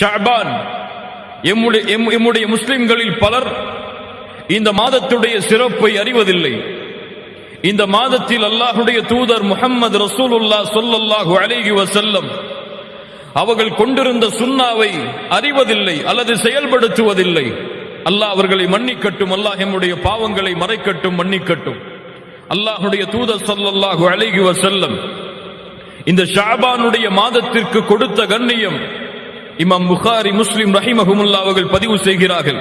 ஷாபான் எம்முடைய எம்- எம்முடைய முஸ்லிம்களில் பலர் இந்த மாதத்துடைய சிறப்பை அறிவதில்லை. இந்த மாதத்தில் அல்லாஹுடைய தூதர் முகம்மது ரசூலுல்லா சொல்லல்லாஹு அழகி வசல்லம் அவர்கள் கொண்டிருந்த சுன்னாவை அறிவதில்லை அல்லது செயல்படுத்துவதில்லை. அல்லாஹ் அவர்களை மன்னிக்கட்டும் அல்லாஹ் எம்முடைய பாவங்களை மறைக்கட்டும் மன்னிக்கட்டும். அல்லாஹுடைய தூதர் சொல்லல்லாஹு அழகி வசல்லம் இந்த ஷாபானுடைய மாதத்திற்கு கொடுத்த கண்ணியம் இமாம் புகாரி முஸ்லிம் ரஹிமஹுமுல்லா அவர்கள் பதிவு செய்கிறார்கள்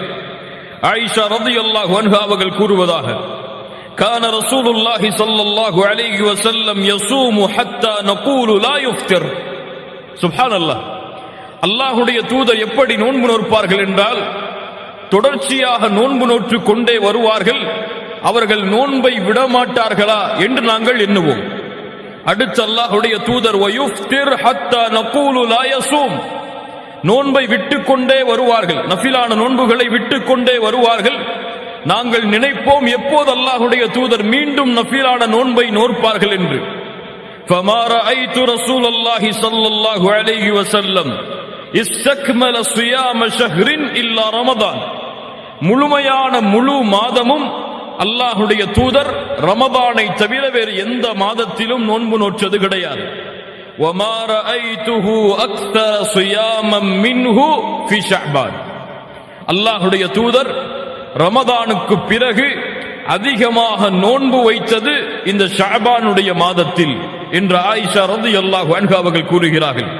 ஆயிஷா ரலியல்லாஹு அன்ஹா அவர்கள் கூறுவதாக كان رسول الله صلى الله عليه وسلم يصوم حتى نقول لا يفطر சுப்ஹான் அல்லாஹ் அல்லாஹுடைய தூதர் எப்படி நோன்பு நோற்பார்கள் என்றால் தொடர்ச்சியாக நோன்பு நோற்று கொண்டே வருவார்கள் அவர்கள் நோன்பை விடமாட்டார்களா என்று நாங்கள் எண்ணுவோம் அடுத்து அல்லாஹுடைய தூதர் வயுஃப்திர் ஹத்தா நகூலு லா யஸூம் நோன்பை விட்டுக்கொண்டே வருவார்கள் நஃபிலான நோன்புகளை விட்டுக்கொண்டே வருவார்கள் நாங்கள் நினைப்போம் எப்போது அல்லாஹுடைய தூதர் மீண்டும் நஃபிலான நோன்பை நோற்பார்கள் என்று فما رأيت رسول الله صلى الله عليه وسلم استكمل صيام شهر إلا رمضان முழுமையான முழு மாதமும் அல்லாஹுடைய தூதர் ரமதானை தவிர வேறு எந்த மாதத்திலும் நோன்பு நோற்றது கிடையாது وما رأيته أكثر صياما منه في شعبان அல்லாஹுடைய தூதர் ரமதானுக்கு பிறகு அதிகமாக நோன்பு வைத்தது இந்த ஷாபானுடைய மாதத்தில் என்று ஆயிஷா ரதி அல்லாஹ் அவர்கள் கூறுகிறார்கள்